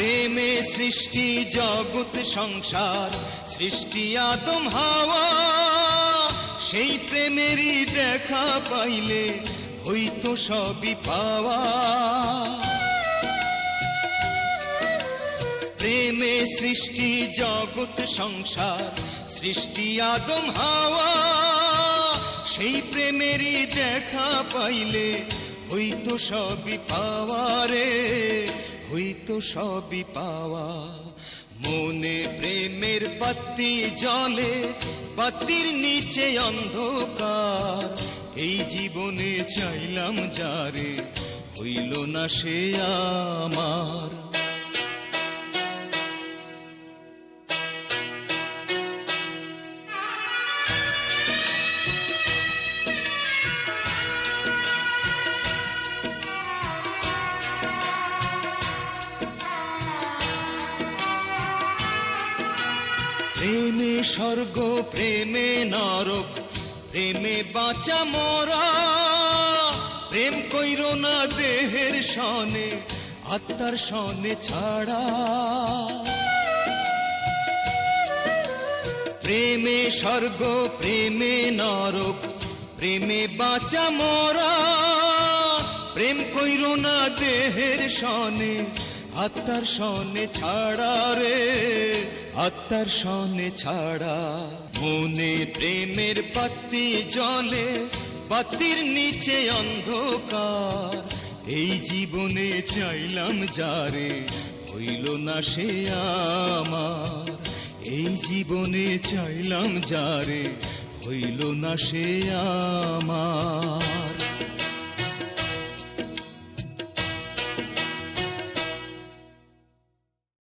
প্রেমে সৃষ্টি, জগৎ সংসার, সৃষ্টি আদম হাওয়া। সেই প্রেমেরই দেখা পাইলে হইতো সবই পাওয়া। প্রেমে সৃষ্টি, জগৎ সংসার, সৃষ্টি আদম হাওয়া। সেই প্রেমেরই দেখা পাইলে হইতো সবই পাওয়া রে। হইতো সবই পাওয়া। মনে প্রেমের বাতি জলে বাতির নিচে অন্ধকার। এই জীবনে চাইলাম যারে, হইল না সে আমার। প্রেমে স্বর্গ, প্রেমে নরক, প্রেমে বাঁচা মরা। প্রেম কইর না দেহের সনে, আত্মার সনে ছাড়া। প্রেমে স্বর্গ, প্রেমে নরক, প্রেমে বাঁচা মরা। প্রেম কইর না দেহের সনে, আত্মার সনে ছাড়া রে। আত্মার সনে ছাড়া, মনে প্রেমের বাতি জলে বাতির নিচে অন্ধকার। এই জীবনে চাইলাম যারে হইল না সে আমার। এই জীবনে চাইলাম যারে হইল না সে আমার।